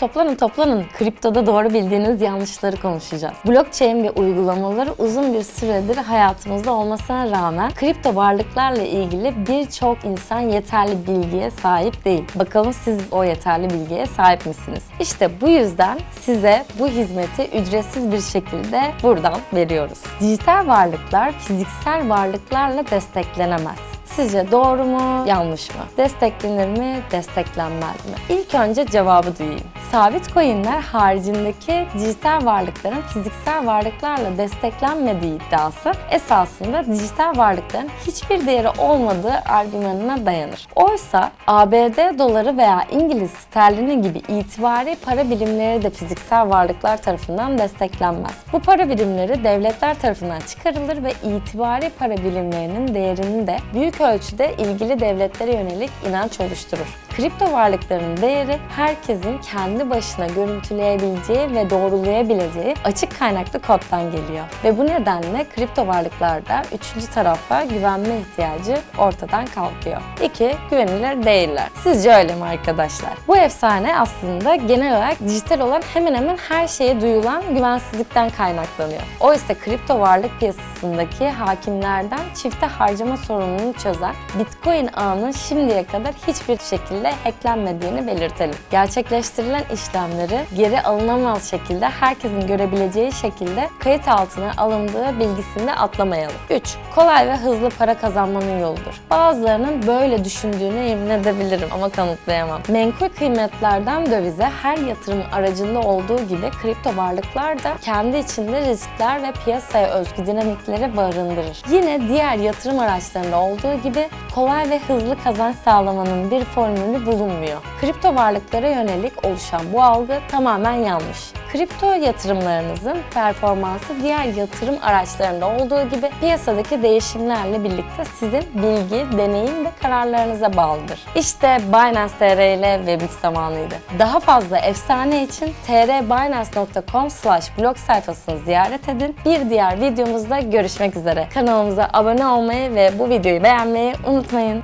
Toplanın toplanın. Kriptoda doğru bildiğiniz yanlışları konuşacağız. Blockchain ve uygulamaları uzun bir süredir hayatımızda olmasına rağmen kripto varlıklarla ilgili birçok insan yeterli bilgiye sahip değil. Bakalım siz o yeterli bilgiye sahip misiniz? İşte bu yüzden size bu hizmeti ücretsiz bir şekilde buradan veriyoruz. Dijital varlıklar fiziksel varlıklarla desteklenemez. Sizce doğru mu, yanlış mı? Desteklenir mi, desteklenmez mi? İlk önce cevabı duyayım. Sabit coinler haricindeki dijital varlıkların fiziksel varlıklarla desteklenmediği iddiası esasında dijital varlıkların hiçbir değeri olmadığı argümanına dayanır. Oysa ABD doları veya İngiliz sterlini gibi itibari para birimleri de fiziksel varlıklar tarafından desteklenmez. Bu para birimleri devletler tarafından çıkarılır ve itibari para birimlerinin değerini de büyük ölçüde ilgili devletlere yönelik inanç oluşturur. Kripto varlıkların değeri herkesin kendi başına görüntüleyebileceği ve doğrulayabileceği açık kaynaklı koddan geliyor. Ve bu nedenle kripto varlıklarda üçüncü tarafa güvenme ihtiyacı ortadan kalkıyor. 2. Güvenilir değiller. Sizce öyle mi arkadaşlar? Bu efsane aslında genel olarak dijital olan hemen hemen her şeye duyulan güvensizlikten kaynaklanıyor. Oysa kripto varlık piyasasındaki hakimlerden çifte harcama sorununu çözen Bitcoin ağının şimdiye kadar hiçbir şekilde hacklenmediğini belirtelim. Gerçekleştirilen işlemleri geri alınamaz şekilde herkesin görebileceği şekilde kayıt altına alındığı bilgisini atlamayalım. 3. Kolay ve hızlı para kazanmanın yoludur. Bazılarının böyle düşündüğünü emin edebilirim ama kanıtlayamam. Menkul kıymetlerden dövize her yatırım aracında olduğu gibi kripto varlıklar da kendi içinde riskler ve piyasaya özgü dinamikleri barındırır. Yine diğer yatırım araçlarında olduğu gibi kolay ve hızlı kazanç sağlamanın bir formülü bulunmuyor. Kripto varlıklara yönelik oluşan bu algı tamamen yanlış. Kripto yatırımlarınızın performansı diğer yatırım araçlarında olduğu gibi piyasadaki değişimlerle birlikte sizin bilgi, deneyim ve kararlarınıza bağlıdır. İşte Binance TR ile Webix zamanıydı. Daha fazla efsane için trbinance.com slash blog sayfasını ziyaret edin. Bir diğer videomuzda görüşmek üzere. Kanalımıza abone olmayı ve bu videoyu beğenmeyi unutmayın.